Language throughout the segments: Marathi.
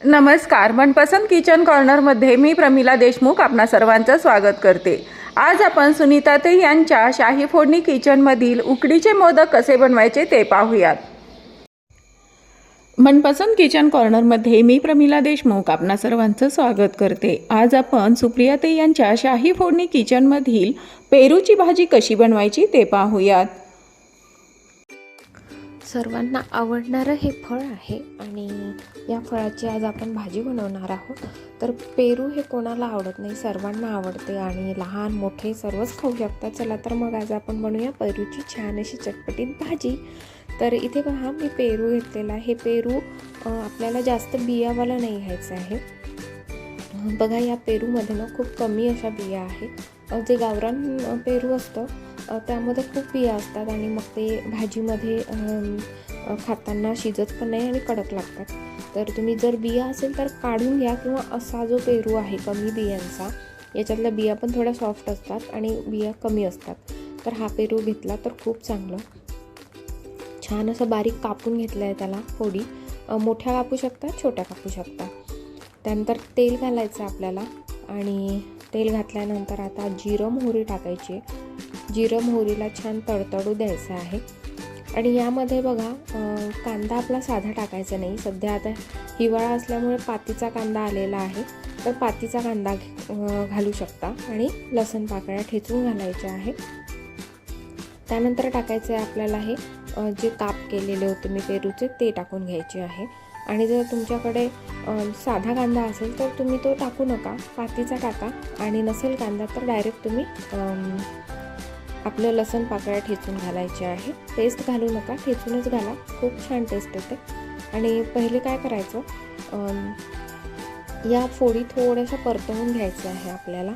नमस्कार मनपसंत किचन कॉर्नरमध्ये मी प्रमिला देशमुख आपणा सर्वांचं स्वागत करते. आज आपण सुनीताते यांच्या शाही फोडणी किचनमधील उकडीचे मोदक कसे बनवायचे ते पाहूयात. मनपसंत किचन कॉर्नरमध्ये मी प्रमिला देशमुख आपणा सर्वांचं स्वागत करते. आज आपण सुप्रियाते यांच्या शाही फोडणी किचनमधील पेरूची भाजी कशी बनवायची ते पाहूयात. सर्वांना आवडणारं हे फळ आहे आणि या फळाची आज आपण भाजी बनवणार आहोत. तर पेरू हे कोणाला आवडत नाही सर्वांना आवडते आणि लहान मोठे सर्वच खाऊ शकतात. चला तर मग आज आपण बनवूया पेरूची छान अशी चटपटीत भाजी. तर इथे पहा मी पेरू घेतलेला आहे. हे पेरू आपल्याला जास्त बियावाला नाही घ्यायचं आहे. बघा या पेरूमध्ये ना खूप कमी अशा बिया आहेत. जे गावरान पेरू असतं त्यामध्ये खूप बिया असतात आणि मग ते भाजीमध्ये खाताना शिजत पण नाही आणि कडक लागतात. तर तुम्ही जर बिया असेल तर काढून घ्या किंवा असा जो पेरू आहे कमी बियांचा याच्यातल्या बिया पण थोड्या सॉफ्ट असतात आणि बिया कमी असतात. तर हा पेरू घेतला तर खूप चांगलं. छान असं बारीक कापून घेतलं आहे त्याला फोडी. मोठ्या कापू शकता छोट्या कापू शकता. त्यानंतर तेल घालायचं आपल्याला आणि तेल घातल्यानंतर आता जिरं मोहरी टाकायची जिरं मोहरीला छान तडतडू द्यायचं आहे. आणि यामध्ये बघा कांदा आपला साधा टाकायचा नाही. सध्या आता हिवाळा असल्यामुळे पातीचा कांदा आलेला आहे. तर पातीचा कांदा घालू शकता. आणि लसण पाकळ्या ठेचून घालायच्या आहे. त्यानंतर टाकायचं आहे आपल्याला हे जे काप केलेले होते मी पेरूचे ते टाकून घ्यायचे आहे. आणि जर तुमच्याकडे साधा कांदा असेल तर तुम्ही तो टाकू नका. पातीचा टाका. आणि नसेल कांदा तर डायरेक्ट तुम्ही आपलं लसण पाकळ्या ठेचून घालायचे आहे. पेस्ट घालू नका ठेचूनच घाला. खूप छान टेस्ट येते. आणि पहिले काय करायचं? या फोडी थोड्याशा परतवून घ्यायच्या आहे आपल्याला.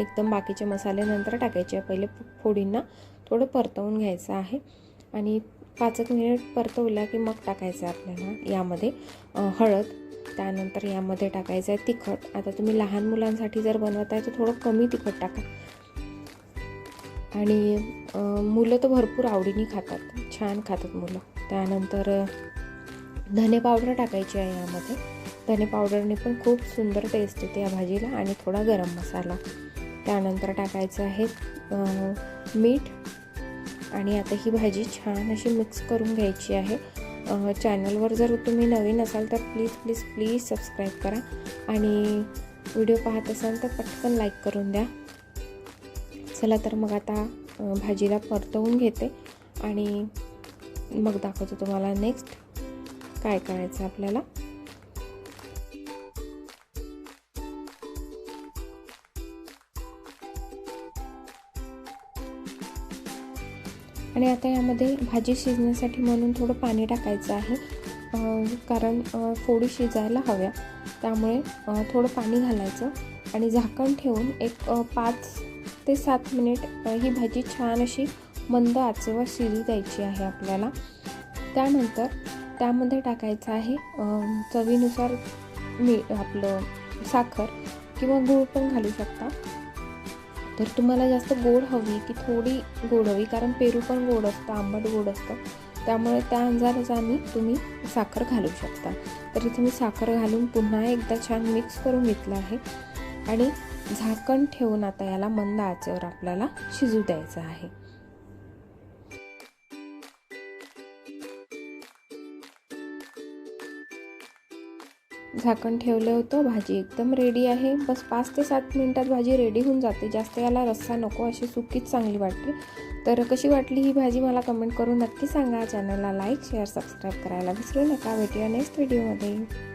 एकदम बाकीचे मसाले नंतर टाकायचे पहिले फोडींना थोडं परतवून घ्यायचं आहे. आणि पाच एक मिनिट परतवल्या की मग टाकायचं आहे आपल्याला यामध्ये. हळद त्यानंतर यामध्ये टाकायचं आहे तिखट. आता तुम्ही लहान मुलांसाठी जर बनवत आहे तर थोडं कमी तिखट टाका. आणि मुलं तर भरपूर आवडीने खातात. छान खातात मुलं. त्यानंतर धने पावडर टाकायची आहे यामध्ये. धने पावडरने पण खूप सुंदर टेस्ट येते या भाजीला आणि थोडा गरम मसाला. त्यानंतर टाकायचं आहे मीठ. आणि आता ही भाजी छान अशी मिक्स करून घ्यायची आहे. चॅनलवर जर तुम्ही नवीन असाल तर प्लीज प्लीज प्लीज सबस्क्राईब करा. आणि व्हिडिओ पाहत असाल तर पटकन लाईक करून द्या. चला तर मग आता भाजीला परतवून घेते आणि मग दाखवतो तुम्हाला नेक्स्ट काय करायचं आपल्याला. आणि आता यामध्ये भाजी शिजण्यासाठी म्हणून थोडं पाणी टाकायचं आहे कारण फोडी शिजायला हव्या. त्यामुळे थोडं पाणी घालायचं आणि झाकण ठेवून एक पाच ते सात मिनिट ही भाजी छान अशी मंद आचेवर शिजू द्यायची आहे आपल्याला. त्यानंतर त्यामध्ये टाकायचं आहे चवीनुसार मी आपलं साखर किंवा गूळ पण घालू शकता. तर तुम्हाला जास्त गोड हवी की थोडी गोड हवी कारण पेरू पण गोड असतं आंबट गोड असतं. त्यामुळे त्या अंदाजाने तुम्ही साखर घालू शकता. तर इथे मी साखर घालून पुन्हा एकदा छान मिक्स करून घेतलं आहे. आणि झाकण ठेवून आता याला मंद आचेवर आपल्याला शिजू द्यायचं आहे. झाकण ठेवलं होतं भाजी एकदम रेडी आहे. बस पाच ते सात मिनिटात भाजी रेडी होऊन जाते. जास्त याला रस्सा नको अशी सुकीच चांगली वाटते तर कशी वाटली ही भाजी मला कमेंट करून नक्की सांगा. चॅनलला लाईक शेअर सबस्क्राईब करायला विसरू नका. भेटूया नेक्स्ट व्हिडिओमध्ये